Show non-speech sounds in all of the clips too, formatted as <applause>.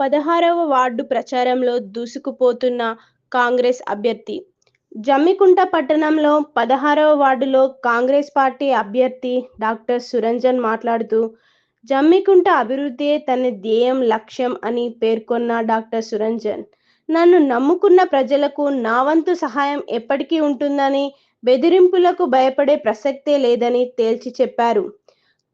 పదహారవ వార్డు ప్రచారంలో దూసుకుపోతున్న కాంగ్రెస్ అభ్యర్థి. జమ్మికుంట పట్టణంలో పదహారవ వార్డులో కాంగ్రెస్ పార్టీ అభ్యర్థి డాక్టర్ సురంజన్ మాట్లాడుతూ జమ్మికుంట అభివృద్ధియే తన ధ్యేయం లక్ష్యం అని పేర్కొన్న డాక్టర్ సురంజన్. నన్ను నమ్ముకున్న ప్రజలకు నా వంతు సహాయం ఎప్పటికీ ఉంటుందని బెదిరింపులకు భయపడే ప్రసక్తే లేదని తేల్చి చెప్పారు.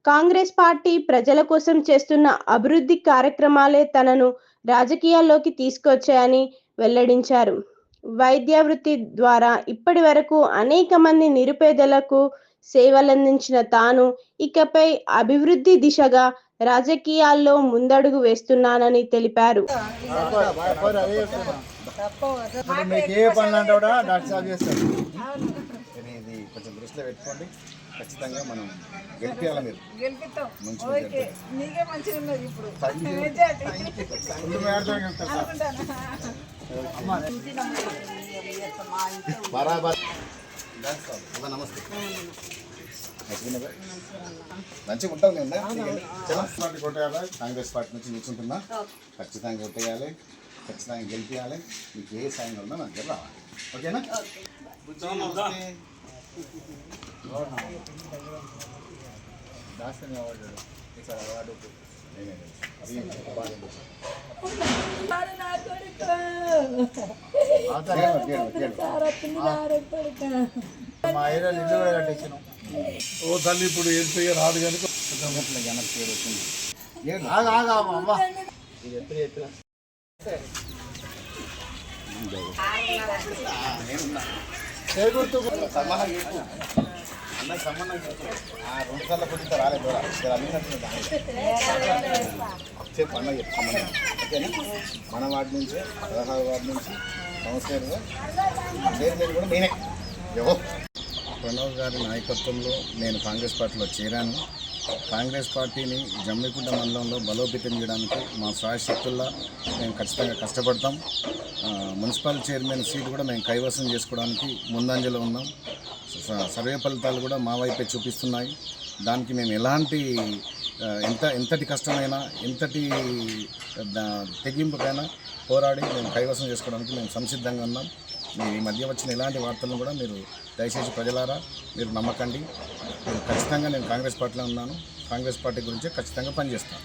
కాంగ్రెస్ పార్టీ ప్రజల కోసం చేస్తున్న అభివృద్ధి కార్యక్రమాలే తనను రాజకీయాల్లోకి తీసుకొచ్చాయని వెల్లడించారు. వైద్య వృత్తి ద్వారా ఇప్పటి వరకు అనేక మంది నిరుపేదలకు సేవలందించిన తాను ఇకపై అభివృద్ధి దిశగా రాజకీయాల్లో ముందడుగు వేస్తున్నానని తెలిపారు. ఇప్పుడు మీకు ఏ పనులు అంటే కూడా డాక్టర్ సాబ్ చేస్తారు కానీ ఇది కొంచెం దృష్టిలో పెట్టుకోండి. ఖచ్చితంగా మనం గెలిపించాలి మీరు? <laughs> బరాబర్. నమస్తే. మంచిగా మంచిగా ఉంటాం నేను చాలా. పార్టీ కొట్టేయాలి? కాంగ్రెస్ పార్టీ నుంచి నిల్చుంటున్నా ఖచ్చితంగా కొట్టేయాలి. ఖచ్చితంగా గెలిపించాలి మీకు ఏ సాయం ఉన్నా నాకు దగ్గర రావాలి. ఓకేనా? అవార్డు అవార్డు మా ఏరియాలో ఇల్లు కూడా ఓ తల్లి ఇప్పుడు వెళ్ళిపోయి రాదు కనుక ఇట్లా జనం పేరు వచ్చింది అమ్మ. ఎప్పుడు ఆ, నేనున్నా. సంబంధం ఆ, రెండు రాలేదు ఓకేనా మన వార్డు నుంచి పదహారు వార్డు నుంచి సంవత్సరాలుగా కూడా నేనే ఎవో ప్రణవ్ గారి నాయకత్వంలో నేను కాంగ్రెస్ పార్టీలో చేరాను కాంగ్రెస్ పార్టీని జమ్మికుంట మండలంలో బలోపేతం చేయడానికి మా సాయశక్తుల్లా మేము ఖచ్చితంగా కష్టపడతాం. మున్సిపల్ చైర్మన్ సీట్ కూడా మేము కైవసం చేసుకోవడానికి ముందంజలో ఉన్నాం. స- సర్వే ఫలితాలు కూడా మా వైపే చూపిస్తున్నాయి. దానికి మేము ఎలాంటి ఎంత ఎంతటి కష్టమైనా ఎంతటి తెగింపుకైనా పోరాడి మేము కైవసం చేసుకోవడానికి మేము సంసిద్ధంగా ఉన్నాం. మీ ఈ మధ్య వచ్చిన ఇలాంటి వార్తలను కూడా మీరు దయచేసి ప్రజలారా మీరు నమ్మకండి. మీరు ఖచ్చితంగా నేను కాంగ్రెస్ పార్టీలో ఉన్నాను. కాంగ్రెస్ పార్టీ గురించి ఖచ్చితంగా పనిచేస్తాను.